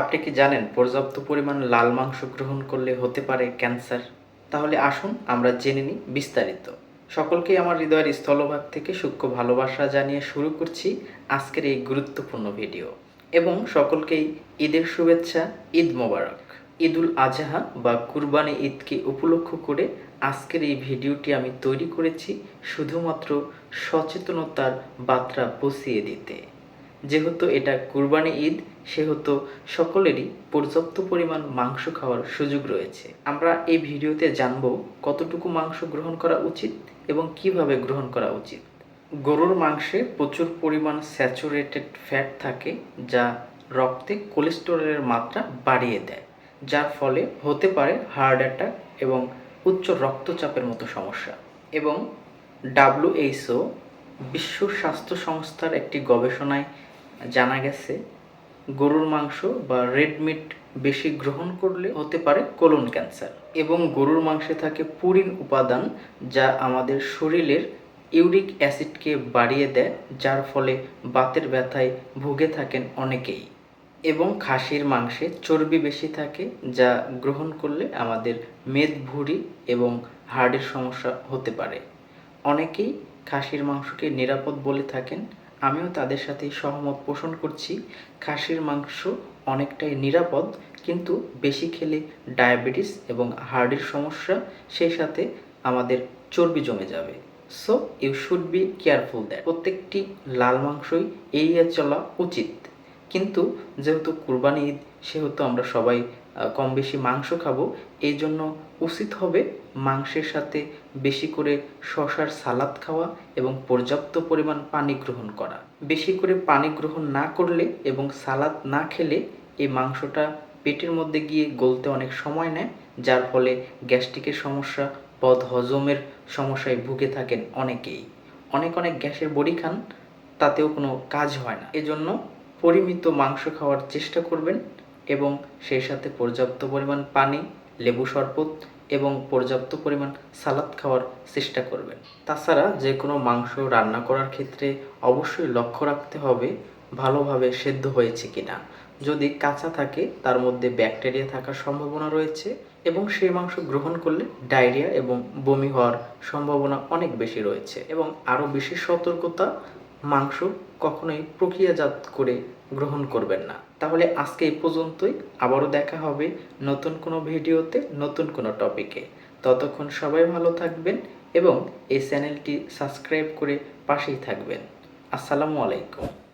আপনি কি জানেন পর্যাপ্ত পরিমাণ লাল মাংস গ্রহণ করলে হতে পারে ক্যান্সার? তাহলে আসুন, আমরা জেনে নিই বিস্তারিত। সকলকে আমার হৃদয়ের স্থলভাগ থেকে সূক্ষ্ম ভালোবাসা জানিয়ে শুরু করছি আজকের এই গুরুত্বপূর্ণ ভিডিও। এবং সকলকেই ঈদের শুভেচ্ছা, ঈদ মোবারক। ঈদুল আজহা বা কুরবানি ঈদকে উপলক্ষ করে আজকের এই ভিডিওটি আমি তৈরি করেছি শুধুমাত্র সচেতনতার বার্তা পৌঁছিয়ে দিতে। যেহেতু এটা কুরবানি ঈদ, সেহেতু সকলেরই পর্যাপ্ত পরিমাণ মাংস খাওয়ার সুযোগ রয়েছে। আমরা এই ভিডিওতে জানব কতটুকু মাংস গ্রহণ করা উচিত এবং কীভাবে গ্রহণ করা উচিত। গরুর মাংসে প্রচুর পরিমাণ স্যাচুরেটেড ফ্যাট থাকে, যা রক্তে কোলেস্টেরলের মাত্রা বাড়িয়ে দেয়, যার ফলে হতে পারে হার্ট অ্যাটাক এবং উচ্চ রক্তচাপের মতো সমস্যা। এবং ডাব্লিউএইচও বিশ্ব স্বাস্থ্য সংস্থার একটি গবেষণায় জানা গেছে, গরুর মাংস বা রেড মিট বেশি গ্রহণ করলে হতে পারে কোলন ক্যান্সার এবং গরুর মাংসে থাকে পুরিন উপাদান যা আমাদের শরীরের ইউরিক অ্যাসিডকে বাড়িয়ে দেয়, যার ফলে বাতের ব্যথায় ভুগে থাকেন অনেকেই এবং খাসির মাংসে চর্বি বেশি থাকে, যা গ্রহণ করলে আমাদের মেদ ভুঁড়ি এবং হার্টের সমস্যা হতে পারে। অনেকেই খাসির মাংসকে নিরাপদ বলে থাকেন আমিও তাদের সাথে সহমত পোষণ করছি। খাসির মাংস অনেকটাই নিরাপদ, কিন্তু বেশি খেলে ডায়াবেটিস এবং হার্টের সমস্যা, সেই সাথে আমাদের চর্বি জমে যাবে। So you should be careful that প্রত্যেকটি লাল মাংসই এড়িয়ে চলা উচিত। কিন্তু যেহেতু কুরবানি ঈদ, সেহেতু আমরা সবাই কম বেশি মাংস খাব। এই জন্য উচিত হবে মাংসের সাথে বেশি করে শশার সালাদ খাওয়া এবং পর্যাপ্ত পরিমাণ পানি গ্রহণ করা। বেশি করে পানি গ্রহণ না করলে এবং সালাদ না খেলে এই মাংসটা পেটের মধ্যে গিয়ে গলতে অনেক সময় নেয়, যার ফলে গ্যাস্ট্রিকের সমস্যা বদ হজমের সমস্যায় ভুগে থাকেন অনেকেই। অনেক অনেক গ্যাসের বড়ি খান, তাতেও কোনো কাজ হয় না। এজন্য পরিমিত মাংস খাওয়ার চেষ্টা করবেন। এবং সেই সাথে পর্যাপ্ত পরিমাণ পানি, লেবু শরবত এবং পর্যাপ্ত পরিমাণ সালাদ খাওয়ার চেষ্টা করবেন। তাছাড়া যে কোনো মাংস রান্না করার ক্ষেত্রে অবশ্যই লক্ষ্য রাখতে হবে ভালোভাবে সেদ্ধ হয়েছে কিনা। যদি কাঁচা থাকে, তার মধ্যে ব্যাকটেরিয়া থাকার সম্ভাবনা রয়েছে এবং সেই মাংস গ্রহণ করলে ডায়রিয়া এবং বমি হওয়ার সম্ভাবনা অনেক বেশি রয়েছে। এবং আরও বেশি সতর্কতা মাংস কখনোই প্রক্রিয়াজাত করে গ্রহণ করবেন না। তাহলে আজকে এই পর্যন্তই। আবারও দেখা হবে নতুন কোনো ভিডিওতে, নতুন কোনো টপিকে। ততক্ষণ সবাই ভালো থাকবেন এবং এই চ্যানেলটি সাবস্ক্রাইব করে পাশেই থাকবেন। আসসালামু আলাইকুম।